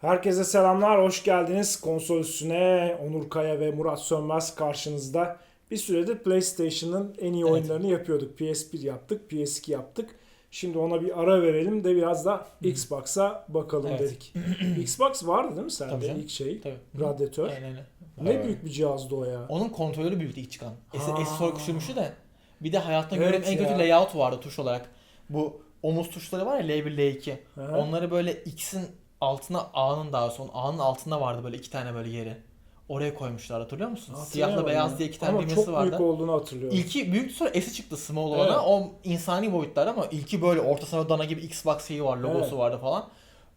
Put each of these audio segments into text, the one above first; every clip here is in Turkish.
Herkese selamlar, hoş geldiniz. Konsol üstüne Onur Kaya ve Murat Sönmez karşınızda. Bir süredir PlayStation'ın en iyi Evet. oyunlarını yapıyorduk. PS1 yaptık, PS2 yaptık. Şimdi ona bir ara verelim de biraz da Xbox'a bakalım Evet. dedik. Xbox vardı değil mi sende Tabii canım. ilk şey? Tabii. Radyatör. Aynen öyle. Ne büyük bir cihazdı o ya. Onun kontrolörü büyüktü ilk çıkan. Esi sonra küçülmüştü de. Bir de hayatımda Evet gördüğüm en kötü layout vardı tuş olarak. Bu omuz tuşları var ya L1 L2. Aha. Onları böyle X'in altına A'nın daha sonra A'nın altında vardı böyle iki tane böyle yeri. Oraya koymuşlar hatırlıyor musun? Siyahla beyaz ya. diye iki tane Ama düğmesi çok vardı. büyük olduğunu hatırlıyorum. İlki büyüktü sonra S'i çıktı small olana. Evet. O insani boyutlar ama ilki böyle ortasına dana gibi Xbox şeyi var logosu Evet. vardı falan.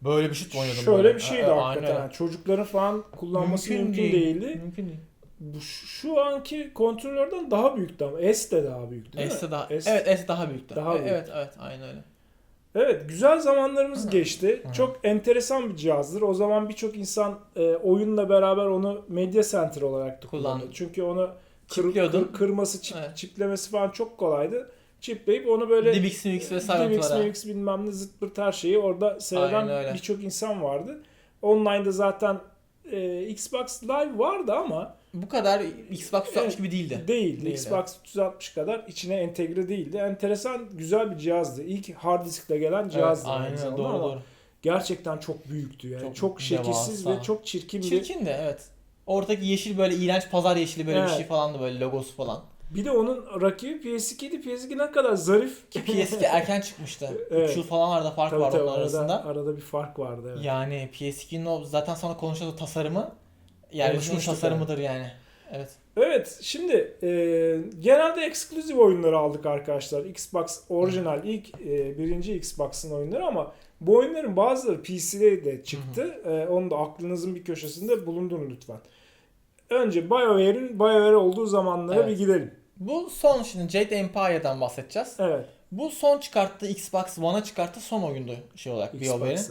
Böyle bir şut oynadım Şöyle böyle. bir şeydi E, e, aynen hakikaten. Yani Çocukların falan kullanması mümkün, değildi. Mümkün değil. Bu şu- anki kontrolörden daha büyüktü ama S de daha büyüktü değil S mi? daha, S- evet S daha büyüktü. Daha E, büyük. Evet evet aynen öyle. Evet güzel zamanlarımız Hı. geçti. Hı. Çok enteresan bir cihazdır. O zaman birçok insan e, oyunla beraber onu Media Center olarak da Kullandı. Çünkü onu kır, kır- kırması, çip, Evet. çiplemesi falan çok kolaydı. Çipleyip onu böyle DivX, Mix ve DivX, Silent'lara. Mix bilmem ne zıt pırt her şeyi orada seyreden birçok insan vardı. Online'da zaten e, Xbox Live vardı ama Bu kadar Xbox 360 Evet. gibi değildi. değildi. Değildi. Xbox 360 kadar içine entegre değildi. Enteresan güzel bir cihazdı. İlk hard diskle gelen Evet, cihazdı. aynı aynen zamanda doğru ama doğru. gerçekten çok büyüktü yani. Çok, Çok şekilsiz devasa. ve çok çirkin bir. Çirkin de evet. Ortadaki yeşil böyle iğrenç pazar yeşili böyle bir Evet. şey falandı böyle logosu falan. Bir de onun rakibi PS2'ydi. PS2 ne kadar zarif. Ki PS2 erken çıkmıştı. Evet. 3 yıl falan arada fark Tabii var tabii, arada, arasında. arada bir fark vardı. Evet. Yani PS2'nin o zaten sonra konuşacağız o tasarımı. Yani Konuşmuştuk tasarımıdır yani. Evet. Evet şimdi e, genelde eksklusif oyunları aldık arkadaşlar. Xbox orijinal ilk e, birinci Xbox'ın oyunları ama bu oyunların bazıları PC'de de çıktı. E, onu da aklınızın bir köşesinde bulundurun lütfen. Önce BioWare'in BioWare olduğu zamanlara Evet. bir gidelim. Bu son şimdi Jade Empire'dan bahsedeceğiz. Evet. Bu son çıkarttığı Xbox One'a çıkarttığı son oyundu şey olarak BioWare'in.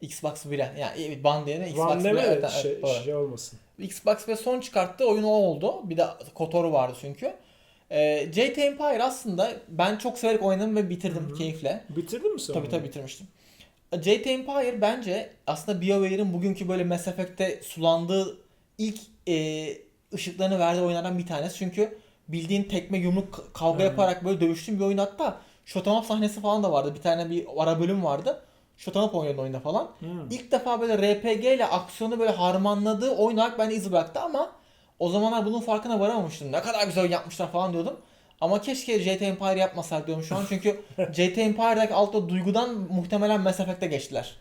Xbox 1'e. Yani One diye Xbox Van 1'e. deme Evet, de evet, şey, şey olmasın. Xbox ve son çıkarttığı oyun o oldu. Bir de KOTOR'u vardı çünkü. Ee, Jade Empire aslında ben çok severek oynadım ve bitirdim Hı hı. keyifle. Bitirdin mi sen Tabii onu? tabii bitirmiştim. Jade Empire bence aslında BioWare'in bugünkü böyle Mass Effect'te sulandığı ilk e, ışıklarını verdiği oyunlardan bir tanesi. Çünkü bildiğin tekme yumruk kavga Hı. yaparak böyle dövüştüğün bir oyun hatta shot 'em up sahnesi falan da vardı. Bir tane bir ara bölüm vardı. Shot 'em up oynuyordu oyunda falan. Hmm. İlk defa böyle RPG ile aksiyonu böyle harmanladığı oyun olarak bende iz bıraktı ama o zamanlar bunun farkına varamamıştım. Ne kadar güzel yapmışlar falan diyordum. Ama keşke JT Empire yapmasak diyorum şu an çünkü JT Empire'daki altta duygudan muhtemelen Mass Effect'e geçtiler.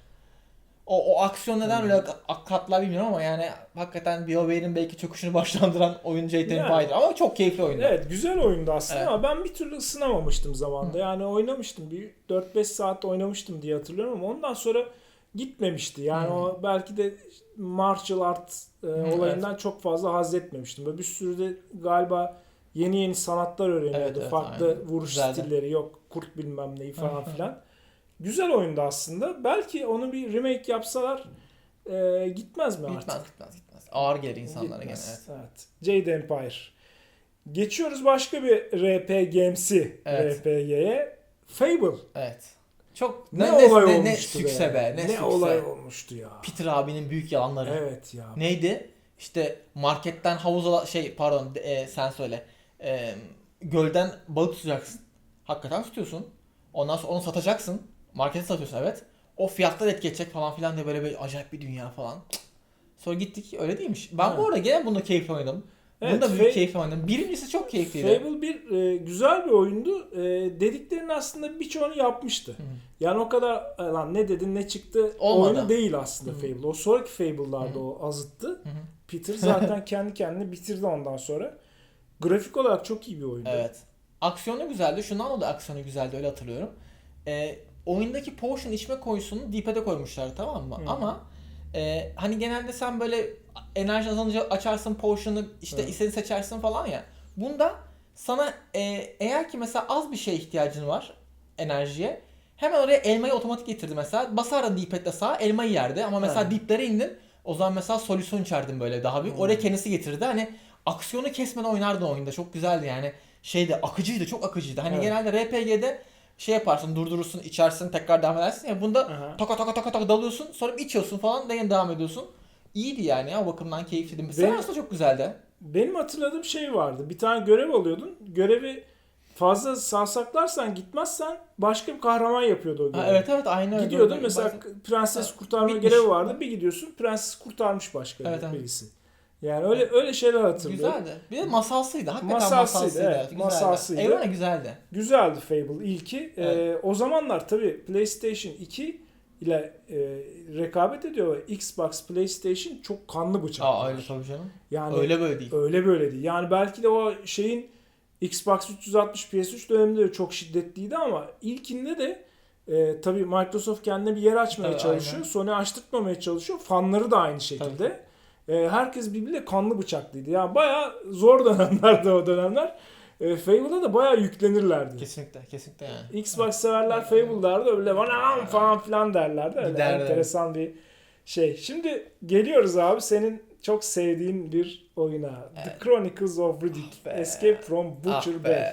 O, o aksiyon neden öyle ak- katlar bilmiyorum ama yani hakikaten BioWare'in belki çöküşünü başlandıran oyun JT Yani. Empire ama çok keyifli oyundu. Evet güzel oyundu aslında Evet. ama ben bir türlü ısınamamıştım zamanda. Yani oynamıştım bir 4-5 saat oynamıştım diye hatırlıyorum ama ondan sonra gitmemişti. Yani Hı. o belki de martial art e, olayından çok fazla haz etmemiştim. Böyle bir sürü de galiba yeni yeni sanatlar öğreniyordu. Evet, evet, Farklı aynen. vuruş Güzeldi. stilleri yok. Kurt bilmem neyi falan Hı hı. filan. Güzel oyundu aslında. Belki onu bir remake yapsalar e, gitmez mi artık? Gitmez gitmez gitmez. Ağır gelir insanlara gene Gitmez. evet. evet. Jade Empire. Geçiyoruz başka bir RPG'msi Evet. RPG'ye. Fable. Evet. Çok Ne, ne, olay ne, ne, olmuştu ne sükse be. Ne, sükse. olay olmuştu ya. Peter abinin büyük yalanları. Evet ya. Neydi? İşte marketten havuza şey pardon e, sen söyle. E, gölden balık tutacaksın. Hakikaten tutuyorsun. Ondan sonra onu satacaksın. Markete satıyorsun evet. O fiyatlar etki edecek falan filan diye böyle bir acayip bir dünya falan. Sonra gittik öyle değilmiş. Ben Evet. bu arada gene bunda keyifli oynadım. Evet, Bunda büyük Fa- keyifli oynadım. Birincisi çok keyifliydi. Fable bir e, güzel bir oyundu. E, dediklerinin aslında birçoğunu yapmıştı. Hı. Yani o kadar e, lan ne dedin ne çıktı Olmadı. oyunu değil aslında Hı. Fable. O sonraki Fable'larda Hı. o azıttı. Hı. Peter zaten kendi kendini bitirdi ondan sonra. Grafik olarak çok iyi bir oyundu. Evet. Aksiyonu güzeldi. Şundan dolayı aksiyonu güzeldi öyle hatırlıyorum. Ee, oyundaki potion içme koyusunu D-pad'e koymuşlar tamam mı? Hı. Ama e, hani genelde sen böyle enerji azalınca açarsın potion'ı işte Evet. istediğini seçersin falan ya. Bunda sana e, eğer ki mesela az bir şeye ihtiyacın var enerjiye hemen oraya elmayı otomatik getirdi mesela. Basardın D-pad'le sağa elmayı yerdi ama mesela Evet. diplere indin o zaman mesela solüsyon içerdin böyle daha büyük. Hmm. Oraya kendisi getirdi. Hani aksiyonu kesmeden oynardın oyunda. Çok güzeldi yani. Şeyde akıcıydı, çok akıcıydı. Hani Evet. genelde RPG'de şey yaparsın durdurursun içersin tekrar devam edersin ya bunda Aha. taka taka taka taka dalıyorsun sonra bir içiyorsun falan da yine devam ediyorsun. İyiydi yani ya o bakımdan keyifliydi. Sen Benim- aslında çok güzeldi. Benim hatırladığım şey vardı. Bir tane görev alıyordun. Görevi fazla savsaklarsan gitmezsen başka bir kahraman yapıyordu o görevi. Ha, evet evet aynı öyle. Gidiyordun mesela bazen- prenses kurtarma bitmiş. görevi vardı. Bir gidiyorsun prenses kurtarmış başka Evet, evet. Yani öyle öyle şeyler hatırlıyorum. Güzeldi. Bir de masalsıydı. Hakikaten Masalsıydı, masalsıydı. evet, Güzeldi. masalsıydı. Evren güzeldi. Güzeldi Fable ilki. Evet. Ee, o zamanlar tabii PlayStation 2 ile e, rekabet ediyor. Xbox, PlayStation çok kanlı bıçak. Aa öyle tabii canım. Yani öyle böyle değil. öyle böyle değil. Yani belki de o şeyin Xbox 360 PS3 döneminde de çok şiddetliydi ama ilkinde de e, tabii Microsoft kendine bir yer açmaya Tabii, çalışıyor. aynen. Sony açtırtmamaya çalışıyor. Fanları da aynı şekilde. E, herkes birbiriyle kanlı bıçaklıydı. Yani bayağı zor dönemlerdi o dönemler. E, Fable'a da bayağı yüklenirlerdi. Kesinlikle, kesinlikle yani. Xbox severler Fable derdi öyle bana falan filan derlerdi. Öyle Giderler. enteresan bir şey. Şimdi geliyoruz abi senin çok sevdiğin bir oyuna. The Evet. Chronicles of Riddick. Ah. Escape from Butcher ah Bay.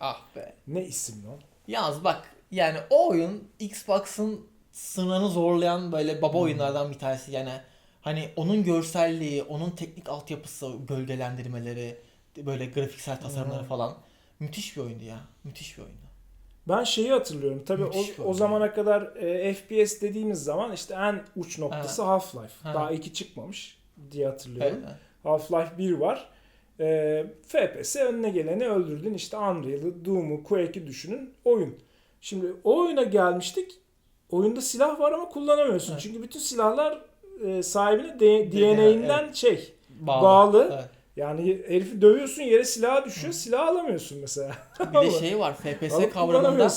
Ah be. Ne isim lan? Yalnız bak yani o oyun Xbox'ın sınırını zorlayan böyle baba Hmm. oyunlardan bir tanesi. Yani hani onun görselliği, onun teknik altyapısı, gölgelendirmeleri, böyle grafiksel tasarımları Hmm. falan müthiş bir oyundu ya. Müthiş bir oyundu. Ben şeyi hatırlıyorum. Tabii Müthiş o, o zamana kadar e, FPS dediğimiz zaman işte en uç noktası Half-Life. Ha. Daha 2 çıkmamış diye hatırlıyorum. Evet. Half-Life 1 var. Ee, FPS önüne geleni öldürdün. İşte Unreal'ı, Doom'u, Quake'i düşünün. Oyun. Şimdi o oyuna gelmiştik. Oyunda silah var ama kullanamıyorsun. Evet. Çünkü bütün silahlar e, sahibine de- DNA, DNA'inden şey Bağlı. bağlı. Evet. Yani herifi dövüyorsun yere silah düşüyor. Silah alamıyorsun mesela. Bir de şey var FPS kavramında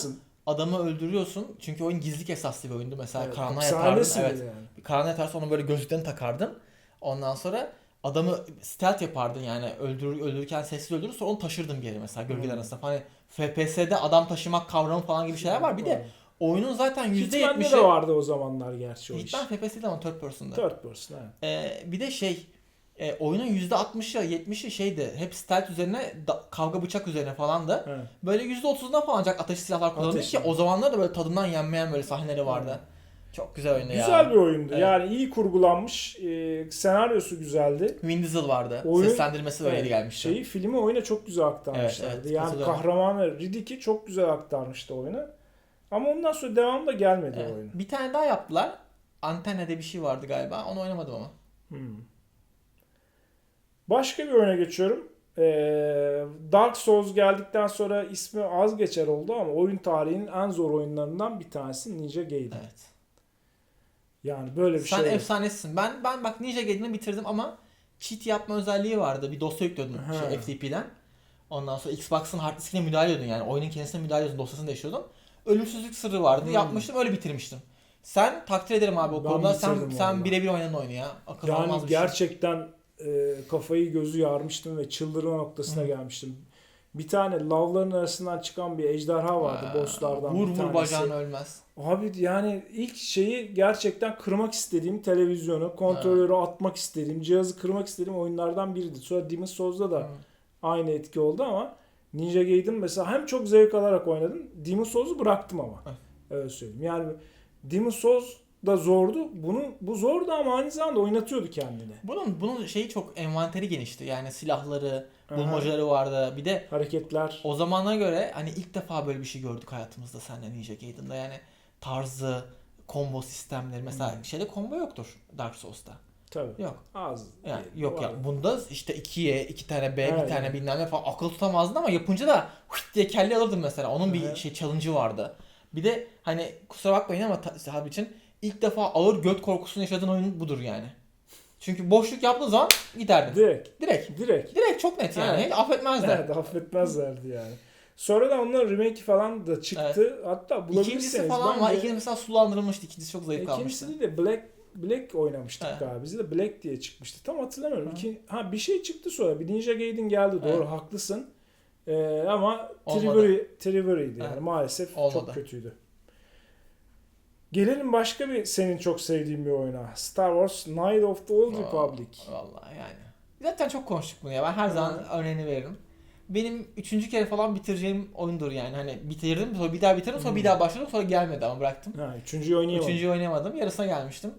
adamı öldürüyorsun. Çünkü oyun gizlilik esaslı bir oyundu. Mesela Evet, karanlığa yatardın. Evet. yani. Karanlığa yatarsa onun böyle gözlüklerini takardın. Ondan sonra adamı stealth yapardın yani öldür, öldürürken sessiz öldürür sonra onu taşırdın bir yere mesela gölgeler Hmm. arasında. Hani FPS'de adam taşımak kavramı falan gibi şeyler var. Bir de oyunun zaten Hitman'de %70'i de vardı o zamanlar gerçi o iş. Hitman değil ama third person'da. Third person evet. Ee, bir de şey e, oyunun %60'ı 70'i şeydi hep stealth üzerine da- kavga bıçak üzerine falan da. Evet. Böyle %30'undan falan ancak ateşli silahlar kullanılıyor Ateşli. ki o zamanlar da böyle tadından yenmeyen böyle sahneleri vardı. Evet. Çok güzel oyundu ya. Güzel bir oyundu. Evet. Yani iyi kurgulanmış. e, senaryosu güzeldi. Vin Diesel vardı. Oyun- Seslendirmesi de öyleydi Evet, gelmişti. Şeyi filmi oyuna çok güzel aktarmışlardı. Evet, evet, yani kahramanı Riddick'i çok güzel aktarmıştı oyuna. Ama ondan sonra devamı da gelmedi Evet. o oyun. Bir tane daha yaptılar. Antenne'de bir şey vardı galiba. Onu oynamadım ama. Hmm. Başka bir oyuna geçiyorum. Ee, Dark Souls geldikten sonra ismi az geçer oldu ama oyun tarihinin en zor oyunlarından bir tanesi Ninja Gaiden. Evet. Yani böyle bir Sen şey. yok. efsanesin. Ben ben bak Ninja Gaiden'ı bitirdim ama cheat yapma özelliği vardı. Bir dosya yüklüyordun şey, FTP'den. Ondan sonra Xbox'ın hard diskine müdahale ediyordun yani. Oyunun kendisine müdahale ediyordun. Dosyasını değiştiriyordun. Ölümsüzlük sırrı vardı. Hmm. Yapmıştım öyle bitirmiştim. Sen takdir ederim abi o Ben konuda. Sen sen birebir oynadın oyunu ya. Akıl Yani almaz bir şey. gerçekten e, kafayı gözü yarmıştım ve çıldırma noktasına Hı. gelmiştim. Bir tane lavların arasından çıkan bir ejderha vardı Aa, bosslardan Vur bir vur tanesi. bacağın ölmez. Abi yani ilk şeyi gerçekten kırmak istediğim televizyonu, kontrolörü atmak istediğim, cihazı kırmak istediğim oyunlardan biriydi. Sonra Demon's Souls'da da Hı. aynı etki oldu ama Ninja Gaiden mesela hem çok zevk alarak oynadım. Demon's Souls'u bıraktım ama. Öyle söyleyeyim. Yani Demon's Souls da zordu. Bunu bu zordu ama aynı zamanda oynatıyordu kendini. Bunun bunun şeyi çok envanteri genişti. Yani silahları, bulmacaları vardı. Bir de Hareketler. O zamana göre hani ilk defa böyle bir şey gördük hayatımızda seninle Ninja Gaiden'da yani tarzı, combo sistemleri mesela Hmm. şeyde combo yoktur Dark Souls'ta. Tabii. Yok. Az. Yani değil. yok ya. Var. Bunda işte 2'ye, 2 tane B, Evet. bir tane bilmem ne falan akıl tutamazdın ama yapınca da hıt diye kelle alırdın mesela. Onun bir Evet. şey challenge'ı vardı. Bir de hani kusura bakmayın ama ta- sahabe için ilk defa ağır göt korkusunu yaşadığın oyun budur yani. Çünkü boşluk yaptığın zaman giderdin. Direkt. Direkt. Direkt. Direkt çok net yani. Evet. Hiç affetmezler. Evet affetmezlerdi yani. Sonra da onların remake falan da çıktı. Hatta bulabilirseniz İkincisi falan var. İkincisi mesela sulandırılmıştı. İkincisi çok zayıf İkincisi kalmıştı. değil de Black Black oynamıştık Evet. galiba. Bizde de Black diye çıkmıştı. Tam hatırlamıyorum. Hı. İki, ha bir şey çıktı sonra. Bir Ninja Gaiden geldi. Doğru Evet. haklısın. Ee, ama Olmadı. Triveri, Triveri'ydi yani. Maalesef Olmadı. çok kötüydü. Gelelim başka bir senin çok sevdiğin bir oyuna. Star Wars Knight of the Old Republic. Vallahi yani. Zaten çok konuştuk bunu ya. Ben her zaman örneğini veririm. benim üçüncü kere falan bitireceğim oyundur yani. Hani bitirdim sonra bir daha bitirdim sonra bir Hmm. daha başladım sonra gelmedi ama bıraktım. Ha, üçüncüyü oynayamadım. Üçüncüyü oynayamadım. Yarısına gelmiştim.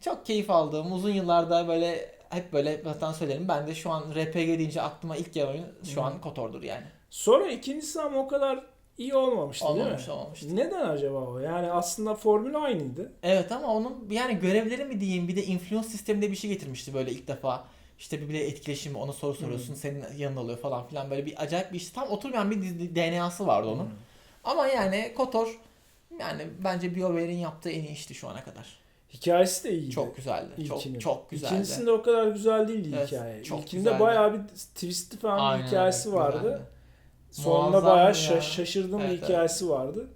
Çok keyif aldığım, uzun yıllarda böyle hep böyle zaten söylerim. Ben de şu an RPG deyince aklıma ilk gelen oyun şu an. KOTOR'dur yani. Sonra ikincisi ama o kadar iyi olmamıştı Olmamış, değil mi? olmamış. Neden acaba o? Yani aslında formül aynıydı. Evet ama onun yani görevleri mi diyeyim bir de influence sisteminde bir şey getirmişti böyle ilk defa. İşte bir bile etkileşimi ona soru soruyorsun senin yanında oluyor falan filan böyle bir acayip bir iş. Tam oturmayan bir DNA'sı vardı onun. Ama yani KOTOR yani bence BioWare'in yaptığı en iyi işti şu ana kadar. Hikayesi de iyiydi. Çok güzeldi. İlkinin. Çok çok güzeldi. İkincisinde o kadar güzel değildi Evet, hikaye. çok İlkinde güzeldi. bayağı bir twistli falan Aynen bir hikayesi öyle, vardı. güzeldi. Sonunda Muazzam bayağı ya. şa- şaşırdığım Evet, bir evet. hikayesi vardı.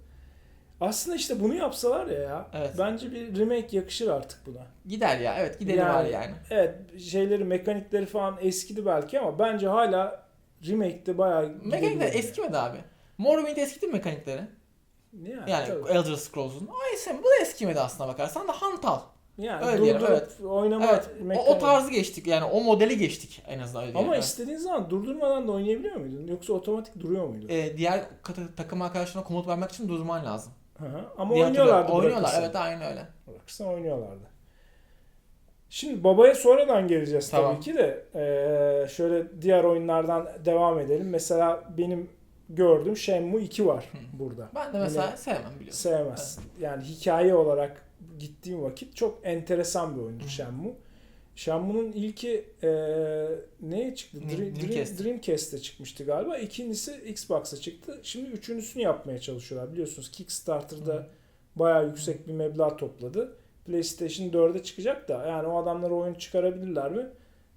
Aslında işte bunu yapsalar ya ya. Evet. Bence bir remake yakışır artık buna. Gider ya evet gideri Yani- var yani. Evet şeyleri mekanikleri falan eskidi belki ama bence hala remake'de bayağı Mekanikler eskimedi abi. Morrowind eskidi mi mekanikleri? Yani, Yani tabii. Elder Scrolls'un. Ay sen bu da eskimedi aslına bakarsan da hantal. yani öyle diyelim, durdurup evet. oynama Evet. O, o tarzı geçtik yani o modeli geçtik en azından öyle Ama diyelim. istediğin zaman durdurmadan da oynayabiliyor muydun? Yoksa otomatik duruyor muydu? Ee, diğer takım arkadaşlarına komut vermek için durman lazım. Hı hı. Ama diye oynuyorlardı. Oynuyorlar evet aynen öyle. Bırakırsan oynuyorlardı. Şimdi babaya sonradan geleceğiz Tamam. tabii ki de. Ee, şöyle diğer oyunlardan devam edelim. Mesela benim gördüğüm Shenmue 2 var burada. Ben de mesela sevmem biliyorsun. Sevmezsin. Yani hikaye olarak gittiğim vakit çok enteresan bir oyundur Shenmue. Shenmue'nun ilki e, neye çıktı? Dream- Dream, Dreamcast. Dream, Dreamcast'e çıkmıştı galiba. İkincisi Xbox'a çıktı. Şimdi üçüncüsünü yapmaya çalışıyorlar. Biliyorsunuz Kickstarter'da Hı. bayağı yüksek bir meblağ topladı. PlayStation 4'e çıkacak da yani o adamlar o oyunu çıkarabilirler mi? Bilmiyorum.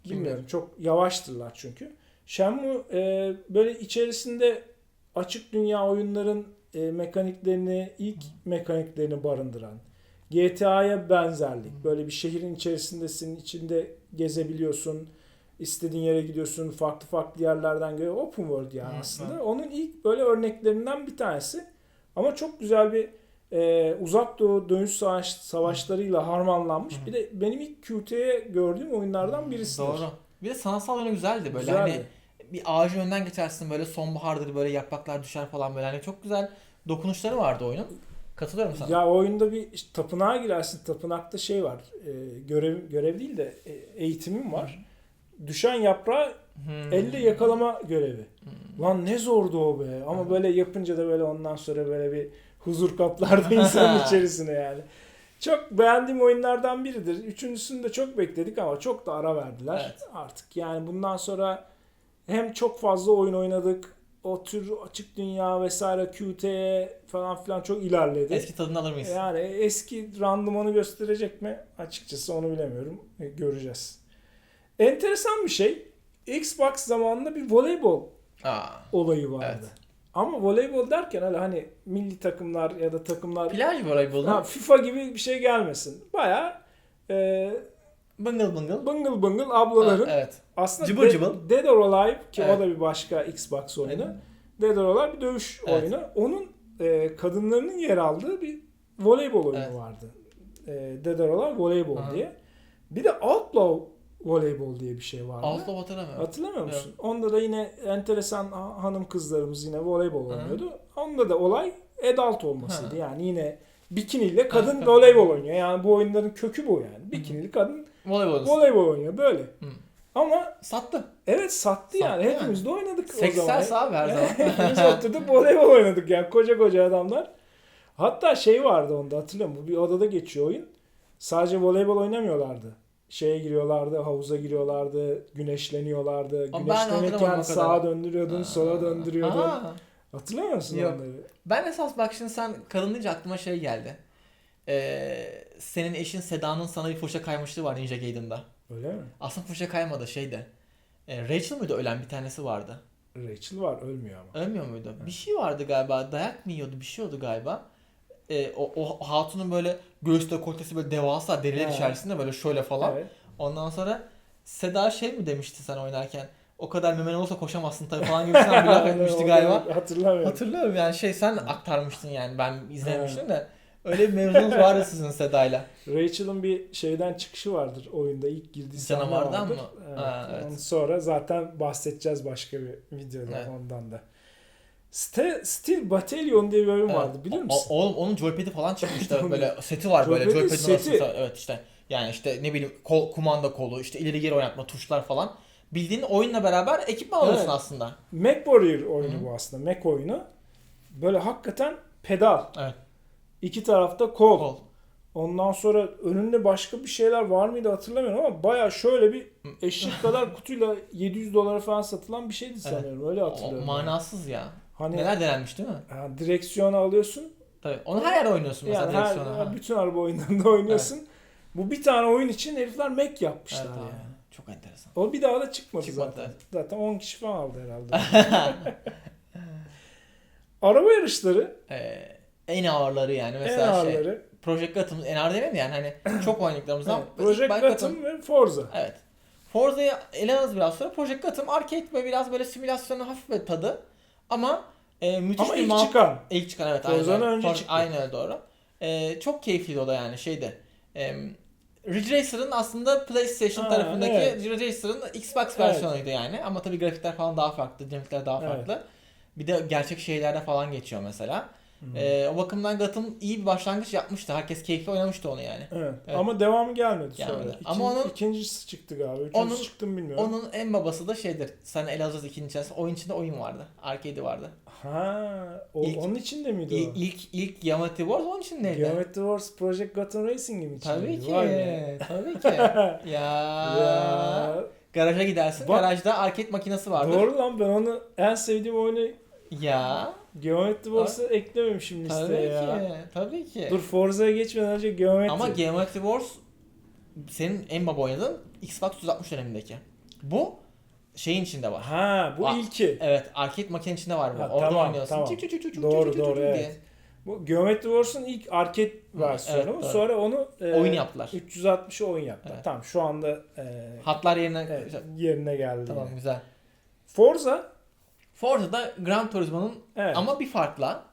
Bilmiyorum. Çok yavaştırlar çünkü. Shenmue e, böyle içerisinde açık dünya oyunların e, mekaniklerini, ilk mekaniklerini barındıran, GTA'ya benzerlik. Böyle bir şehrin içerisindesin, içinde gezebiliyorsun, istediğin yere gidiyorsun, farklı farklı yerlerden göre open world yani aslında. Onun ilk böyle örneklerinden bir tanesi. Ama çok güzel bir e, uzak doğu dönüş savaş, savaşlarıyla harmanlanmış. Bir de benim ilk QT'ye gördüğüm oyunlardan birisidir. Doğru. Bir de sanatsal yönü güzeldi böyle Güzeldi. hani bir ağacın önünden geçersin böyle sonbahardır böyle yapraklar düşer falan böyle hani çok güzel dokunuşları vardı oyunun. Katılıyorum sana. Ya oyunda bir işte tapınağa girersin. Tapınakta şey var. E, görev görev değil de e, eğitimim var. Düşen yaprağı Hmm. elle yakalama görevi. Hmm. Lan ne zordu o be. Ama Hı. böyle yapınca da böyle ondan sonra böyle bir huzur kaplardı insanın içerisine yani. Çok beğendiğim oyunlardan biridir. Üçüncüsünü de çok bekledik ama çok da ara verdiler. Evet. Artık yani bundan sonra hem çok fazla oyun oynadık. O tür açık dünya vesaire QT falan filan çok ilerledi. Eski tadını alır mıyız? Yani eski randımanı gösterecek mi? Açıkçası onu bilemiyorum. E, Göreceğiz. Enteresan bir şey. Xbox zamanında bir voleybol Aa. olayı vardı. Evet. Ama voleybol derken öyle hani milli takımlar ya da takımlar Plaj voleybolu. ha, FIFA gibi bir şey gelmesin. Baya e, Bıngıl bıngıl. bıngıl bıngıl ablaların Ha, evet. aslında Cıbıl cıbıl. Dead or Alive ki Evet. o da bir başka Xbox oyunu. Aynen. Dead or Alive bir dövüş Evet. oyunu. Onun e, kadınlarının yer aldığı bir voleybol oyunu Evet. vardı. E, Dead or Alive voleybol Aha. diye. Bir de Outlaw voleybol diye bir şey vardı. Outlaw hatırlamıyorum. Hatırlamıyor musun? Onda da yine enteresan ha- hanım kızlarımız yine voleybol Hı. oynuyordu. Onda da olay adult olmasıydı. Hı. Yani yine bikiniyle kadın Hı. voleybol oynuyor. Yani bu oyunların kökü bu yani. Bikinili kadın Voleybol. voleybol oynuyor böyle. Hı. Ama Sattı. evet sattı yani. Sattı Hepimiz de oynadık o Seksel zaman. abi her zaman. Hepimiz oturduk voleybol oynadık yani koca koca adamlar. Hatta şey vardı onda hatırlıyor musun? Bu bir odada geçiyor oyun. Sadece voleybol oynamıyorlardı. Şeye giriyorlardı, havuza giriyorlardı, güneşleniyorlardı. Ama Güneşlenirken o sağa döndürüyordun, sola döndürüyordun. Aha. Hatırlamıyor musun Yok. onları? Ben esas bak şimdi sen kadın deyince aklıma şey geldi. Ee, senin eşin Seda'nın sana bir fırça kaymışlığı var Ninja Gaiden'da. Öyle mi? Aslında fırça kaymadı şeyde. Ee, Rachel mıydı ölen bir tanesi vardı. Rachel var, ölmüyor ama. Ölmüyor muydu? Bir şey vardı galiba. Dayak mı yiyordu? Bir şey oldu galiba. Ee, o, o hatunun böyle göğüs dekoltesi böyle devasa deriler içerisinde böyle şöyle falan. Evet. Ondan sonra Seda şey mi demişti sen oynarken? O kadar memen olsa koşamazsın tabii falan gibisinden bir laf etmişti galiba. Hatırlamıyorum. Hatırlıyorum yani şey sen aktarmıştın yani ben izlemiştim de Öyle bir mevzunuz vardı sizin Seda'yla. Rachel'ın bir şeyden çıkışı vardır oyunda ilk girdiği Canavardan mı? Evet. Ha, evet. Ondan sonra zaten bahsedeceğiz başka bir videoda Evet. ondan da. Ste- Steel Battalion diye bir bölüm Evet. vardı biliyor musun? o- oğlum onun joypad'i falan çıkmıştı. böyle seti var böyle. Joypad'i Joypad'in seti. arasında. Evet işte. Yani işte ne bileyim kol, kumanda kolu, işte ileri geri oynatma tuşlar falan. Bildiğin oyunla beraber ekipman alıyorsun Evet. aslında. Mac Warrior oyunu Hı. bu aslında. Mac oyunu. Böyle hakikaten pedal. Evet. İki tarafta kol. Kol. Ondan sonra önünde başka bir şeyler var mıydı hatırlamıyorum ama baya şöyle bir eşek kadar kutuyla 700 dolara falan satılan bir şeydi sanıyorum. Öyle O, hatırlıyorum. manasız ya. Hani Neler denenmiş değil mi? ha, direksiyonu alıyorsun. Tabii. Onu her yerde oynuyorsun mesela Yani her, direksiyona. ha. bütün araba oyunlarında oynuyorsun. Bu bir tane oyun için herifler Mac yapmışlar Evet yani. Çok enteresan. O bir daha da çıkmadı, Çıkmadı, zaten. evet. Zaten 10 kişi falan aldı herhalde. Araba yarışları Ee, en ağırları yani en mesela şey. ağırları. Project Gotham en ağır demeyeyim de yani hani çok oynadıklarımızdan. Evet, Project Gotham ve Forza. Evet. Forza'yı ele alırız biraz sonra. Project Gotham arcade ve biraz böyle simülasyonun hafif bir tadı. Ama e, müthiş Ama bir ilk mount- çıkan. İlk çıkan evet. Forza'nın önce For- çıktı. Aynen öyle doğru. E, çok keyifliydi o da yani şeyde. E, Ridge Racer'ın aslında PlayStation Ha, tarafındaki evet. Ridge Racer'ın Xbox Evet. versiyonuydu yani. Ama tabii grafikler falan daha farklı, dinamikler daha Evet. farklı. Bir de gerçek şeylerde falan geçiyor mesela. Hı. E, o bakımdan Gotham iyi bir başlangıç yapmıştı. Herkes keyifli oynamıştı onu yani. Evet. Evet. Ama devamı gelmedi sonra. Gelmedi. İkin- Ama onun- ikincisi çıktı galiba. Üçüncüsü Onun- çıktı mı bilmiyorum. Onun en babası da şeydir. Sen ele alacağız ikinci içerisinde. Oyun içinde oyun vardı. Arcade'i vardı. Ha, o, İlk- onun içinde miydi İlk, o? ilk, ilk Geometry Wars onun içindeydi. Geometry Wars Project Gotham Racing'in mi Tabii içindeydi? ki. Vay. Tabii ki. ya. Ya, Garaja gidersin. Bak- Garajda arcade makinesi vardır. doğru lan ben onu en sevdiğim oyunu Ya. Geometry Wars'ı eklememişim Tabii listeye ki. ya. Tabii ki. Dur Forza'ya geçmeden önce Geometry. Ama Geometry Wars senin en baba oynadığın Xbox 360 dönemindeki. Bu şeyin içinde var. Ha bu Aa, ilki. Evet, arcade makinenin içinde var bu. Ha, Orada tamam, oynuyorsun. tamam. Çık, çık, çık, çık, Doğru, çık, doğru, çık evet. diye. Bu Geometry Wars'un ilk arcade versiyonu. evet, doğru. Sonra onu e, Oyun yaptılar. 360'ı oyun yaptılar. Evet. Tamam şu anda e, Hatlar yerine evet, yerine geldi. Tamam yine. güzel. Forza Forza'da Gran Turismo'nun evet. ama bir farkla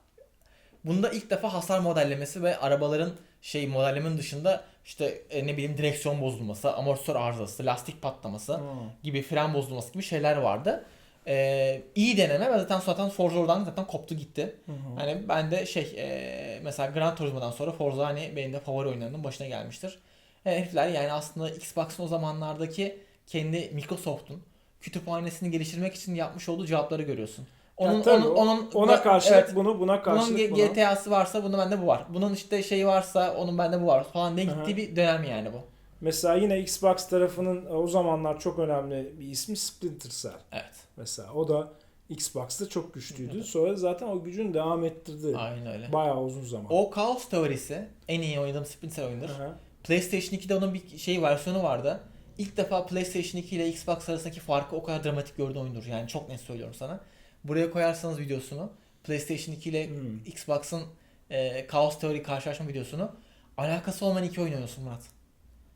bunda ilk defa hasar modellemesi ve arabaların şey modellemenin dışında işte e, ne bileyim direksiyon bozulması, amortisör arızası, lastik patlaması Hmm. gibi fren bozulması gibi şeyler vardı. Ee, iyi deneme ve zaten zaten Forza oradan zaten koptu gitti. Hı hı. Hani ben de şey e, mesela Gran Turismo'dan sonra Forza hani benim de favori oyunlarımın başına gelmiştir. E, herifler yani aslında Xbox'ın o zamanlardaki kendi Microsoft'un kütüphanesini geliştirmek için yapmış olduğu cevapları görüyorsun. Onun Ya onun onun ona bu- karşılık evet, bunu buna bunun karşılık buna. GTA'sı varsa bunun bende bu var. Bunun işte şeyi varsa onun bende bu var falan diye Aha. gittiği bir dönem yani bu. Mesela yine Xbox tarafının o zamanlar çok önemli bir ismi Splinter Cell. Evet. Mesela o da Xbox'ta çok güçlüydü. Evet. Sonra zaten o gücünü devam ettirdi. Aynen öyle. Bayağı uzun zaman. O Chaos teorisi en iyi oynadığım Splinter oyundur. Aha. PlayStation 2'de onun bir şey versiyonu vardı. İlk defa PlayStation 2 ile Xbox arasındaki farkı o kadar dramatik gördüğüm oyundur. Yani çok net söylüyorum sana. Buraya koyarsanız videosunu PlayStation 2 ile Hmm. Xbox'ın e, Chaos Theory karşılaşma videosunu alakası olmayan iki oyun oynuyorsun Murat.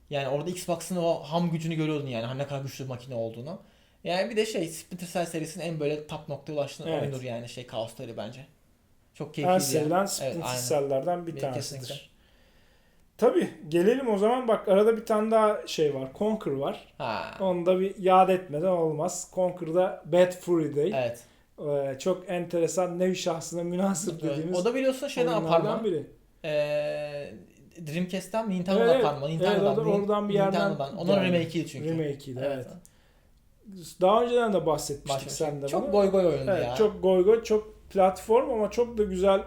Yani orada Xbox'ın o ham gücünü görüyordun yani hani ne kadar güçlü bir makine olduğunu. Yani bir de şey Splinter Cell serisinin en böyle top noktaya ulaştığı Evet. oyundur yani şey Chaos Theory bence. Çok En keyifliydi. sevilen yani. Splinter Evet. Cell'lerden bir Bir- tanesidir. kesinlikle. Tabii gelelim o zaman bak arada bir tane daha şey var. Conquer var. Ha. Onu da bir yad etmeden olmaz. Conquer'da Bad Fury Day. Evet. Ee, çok enteresan nevi şahsına münasır dediğimiz O da biliyorsun şeyden aparma. biri. Ee, Dreamcast'ten Nintendo'dan Evet, aparma. evet, Nintendo'dan. da oradan bir yerden Nintendo'dan. Onun remake'iydi çünkü. Remake'iydi evet. Daha önceden de bahsetmiştik Başlamış. sen de Çok bana. goy goy oyundu Evet, ya. çok goy goy, çok platform ama çok da güzel.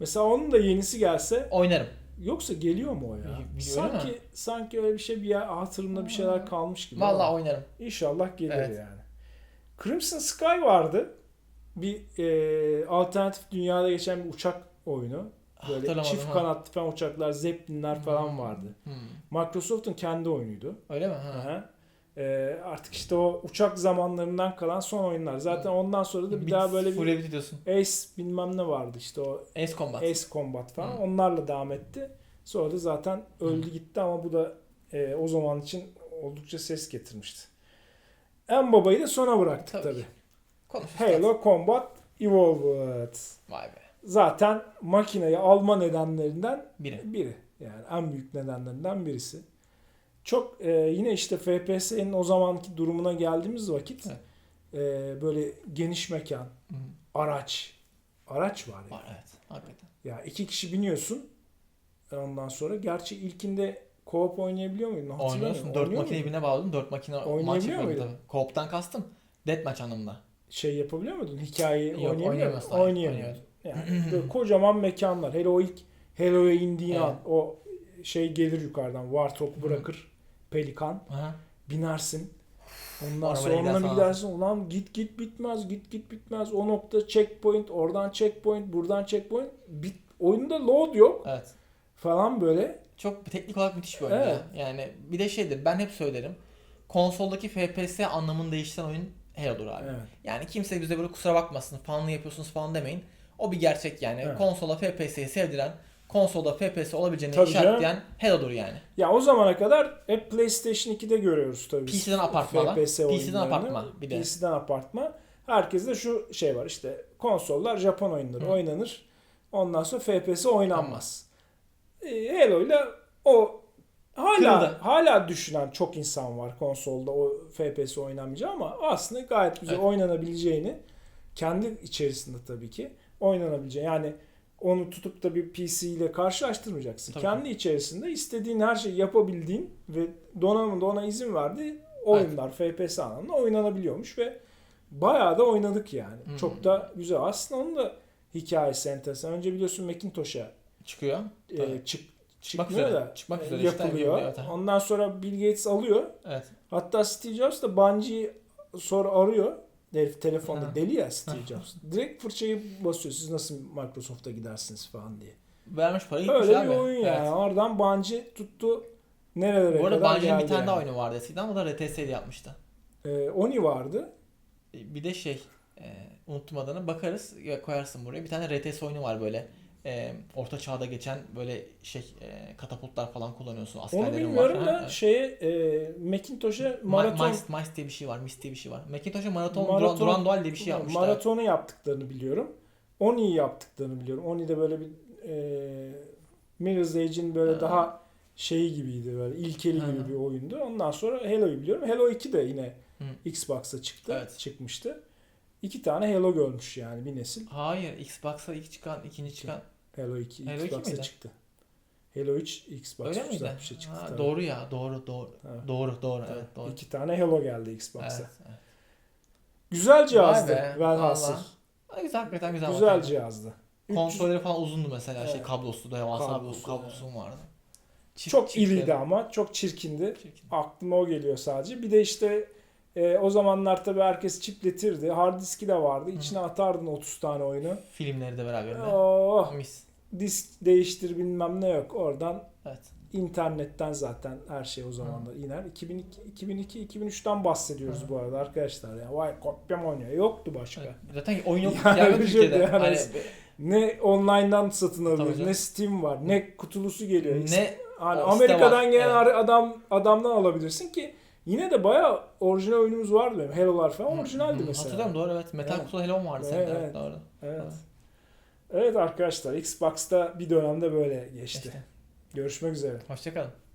Mesela onun da yenisi gelse Oynarım. Yoksa geliyor mu o ya? Öyle mi? sanki sanki öyle bir şey bir yer, hatırımda bir şeyler kalmış gibi. Vallahi oynarım. İnşallah gelir Evet. yani. Crimson Sky vardı. Bir e, alternatif dünyada geçen bir uçak oyunu. Böyle çift ha. kanatlı falan uçaklar, zeppelinler falan Hmm. vardı. Hmm. Microsoft'un kendi oyunuydu. Öyle mi? Ha. Aha. Ee, artık işte o uçak zamanlarından kalan son oyunlar. Zaten ondan sonra da bir, daha böyle bir diyorsun. Ace bilmem ne vardı işte o Ace Combat. Ace Combat falan. Hı. Onlarla devam etti. Sonra da zaten öldü gitti ama bu da e, o zaman için oldukça ses getirmişti. En babayı da sona bıraktık Tabii tabi. ki. Konuş. Halo Combat Evolved. Vay be. zaten makineyi alma nedenlerinden Biri. biri. Yani en büyük nedenlerinden birisi. Çok e, yine işte FPS'nin o zamanki durumuna geldiğimiz vakit Evet. e, böyle geniş mekan, Hı. araç, araç var. ya. Var evet. Hakikaten. Ya iki kişi biniyorsun. Ondan sonra gerçi ilkinde co-op oynayabiliyor muydun? Oynuyorsun. 4 Oynuyor makineyi muydun? birine bağladın. 4 makine Oynayabiliyor muydun? Co-op'tan kastım. Deathmatch anlamında. Şey yapabiliyor muydun? Hikayeyi Yok, oynayabiliyor muydun? Oynayamıyordun. Yani böyle kocaman mekanlar. Hele o ilk Hello'ya indiğin Evet. an o şey gelir yukarıdan. Warthog bırakır. Pelikan. Aha. binersin. Ondan Arabayla sonra onunla bir gidersin. Ulan git git bitmez, git git bitmez. O nokta checkpoint, oradan checkpoint, buradan checkpoint. Bit, oyunda load yok Evet. falan böyle. Çok teknik olarak müthiş bir oyun Evet. ya. Yani bir de şeydir ben hep söylerim. Konsoldaki FPS anlamını değiştiren oyun Halo'dur abi. Evet. Yani kimse bize böyle kusura bakmasın fanlı yapıyorsunuz falan demeyin. O bir gerçek yani. Evet. Konsola FPS'yi sevdiren, konsolda FPS olabileceğini Tabii işaretleyen Halo'dur yani. Ya o zamana kadar hep PlayStation 2'de görüyoruz tabii. PC'den apartmalar. FPS PC'den apartma bir de. PC'den apartma. Herkeste şu şey var işte konsollar Japon oyunları Hı. oynanır. Ondan sonra FPS oynanmaz. E, Halo'yla o hala Kırıldı. hala düşünen çok insan var konsolda o FPS oynamayacağı ama aslında gayet güzel Evet. oynanabileceğini kendi içerisinde tabii ki oynanabileceği yani onu tutup da bir PC ile karşılaştırmayacaksın. Tabii. Kendi içerisinde istediğin her şeyi yapabildiğin ve donanımda ona izin verdiği oyunlar FPS anlamında oynanabiliyormuş ve bayağı da oynadık yani. Hmm. Çok da güzel. Aslında onun da hikayesi enteresan. Önce biliyorsun Macintosh'a Çıkıyor. e, Tabii. çık Çıkmak üzere. da Çıkmak e, üzere işte, yapılıyor. evet, evet. Ondan sonra Bill Gates alıyor. Evet. Hatta Steve Jobs da Bungie'yi sonra arıyor. Herif telefonda deli ya Steve Jobs. Direkt fırçayı basıyor. Siz nasıl Microsoft'a gidersiniz falan diye. Vermiş parayı gitmiş Öyle abi. bir oyun yani. Evet. Oradan Bungie tuttu nerelere Bu arada kadar Bungie'nin bir tane daha yani. oyunu vardı eskiden. O da RTS'li yapmıştı. Ee, Oni vardı. Bir de şey e, unuttum adını bakarız ya koyarsın buraya. Bir tane RTS oyunu var böyle. E, orta çağda geçen böyle şey e, katapultlar falan kullanıyorsun. Onu Askerlerin bilmiyorum var. da Ha, şeye e, Macintosh'a Ma- maraton Mice, Mice diye bir şey var. Mice diye bir şey var. Macintosh'a maraton, Maraton- duran, dual diye bir şey yapmışlar. maratonu yaptıklarını biliyorum. Oni'yi yaptıklarını biliyorum. Oni de böyle bir e, Mirror's Edge'in böyle Ha. daha şeyi gibiydi böyle ilkeli gibi bir oyundu. Ondan sonra Halo'yu biliyorum. Halo 2 de yine Hı. Xbox'a çıktı. Evet. Çıkmıştı. İki tane Halo görmüş yani bir nesil. Hayır, Xbox'a ilk çıkan, ikinci çıkan. Halo 2 Halo 2 Xbox'a çıktı. Halo 3 Xbox Öyle miydi? 360'a çıktı. Ha, tabii. doğru ya, doğru, doğru. Evet. Doğru, doğru, evet, doğru. İki tane Halo geldi Xbox'a. Evet, evet. Güzel cihazdı be, velhasıl. Güzel, hakikaten güzel. Güzel bakalım. cihazdı. 300 Konsolleri falan uzundu mesela şey Evet. kablosu, devasa Kablosu, kablosu vardı. Çift- çok çiftleri. iriydi ama çok çirkindi. Çirkin. Aklıma o geliyor sadece. Bir de işte e, o zamanlar tabii herkes çipletirdi. Hard diski de vardı. İçine atardın 30 tane oyunu. Filmleri de beraberinde. Oh, Mis. Disk değiştir bilmem ne yok. Oradan Evet. internetten zaten her şey o zamanlar iner. 2002 2002 2003'ten bahsediyoruz Hı. bu arada arkadaşlar ya. Vay kopyam oynuyor. Yoktu başka. Evet. Zaten oyun yok Yani yani, Türkiye'de. de yani hani, Ne online'dan satın alıyoruz, ne Steam var, ne kutulusu geliyor. ne Hani Amerika'dan gelen evet. adam adamdan alabilirsin ki yine de bayağı orijinal oyunumuz vardı benim. Halo'lar falan orijinaldi Hı, mesela. Hatırlıyorum doğru evet. Metal Evet. Kutu Hello vardı Evet, senin. Evet, evet. doğru. Evet. Evet. Evet arkadaşlar Xbox'ta bir dönemde böyle geçti. İşte. Görüşmek üzere. Hoşçakalın.